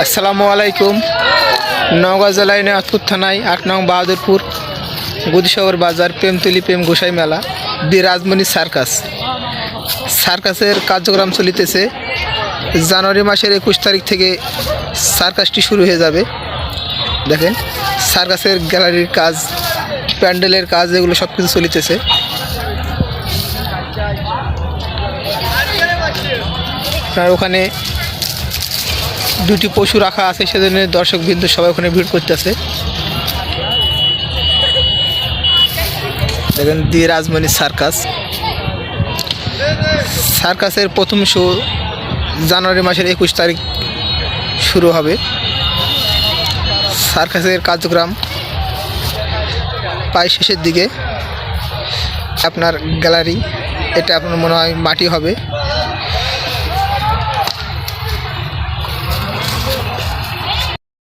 আসসালামু আলাইকুম। নওগাঁ জেলায় নাথপুর থানায় আট নং বাহাদুরপুর গুদিসাগর বাজার প্রেমতলি প্রেম গোসাই মেলা দি রাজমণি সার্কাস। সার্কাসের কার্যক্রম চলিতেছে। জানুয়ারি মাসের একুশ তারিখ থেকে সার্কাসটি শুরু হয়ে যাবে। দেখেন, সার্কাসের গ্যালারির কাজ, প্যান্ডেলের কাজ, এগুলো সব কিছু চলিতেছে। আপনার ওখানে দুটি পশু রাখা আছে, সেজন্য দর্শক বিন্দু সবাই ওখানে ভিড় করতেছে। দেখেন দি রাজমণি সার্কাস। সার্কাসের প্রথম শো জানুয়ারি মাসের একুশ তারিখ শুরু হবে। সার্কাসের কার্যক্রম প্রায় শেষের দিকে। আপনার গ্যালারি, এটা আপনার মনে হয় মাটি হবে।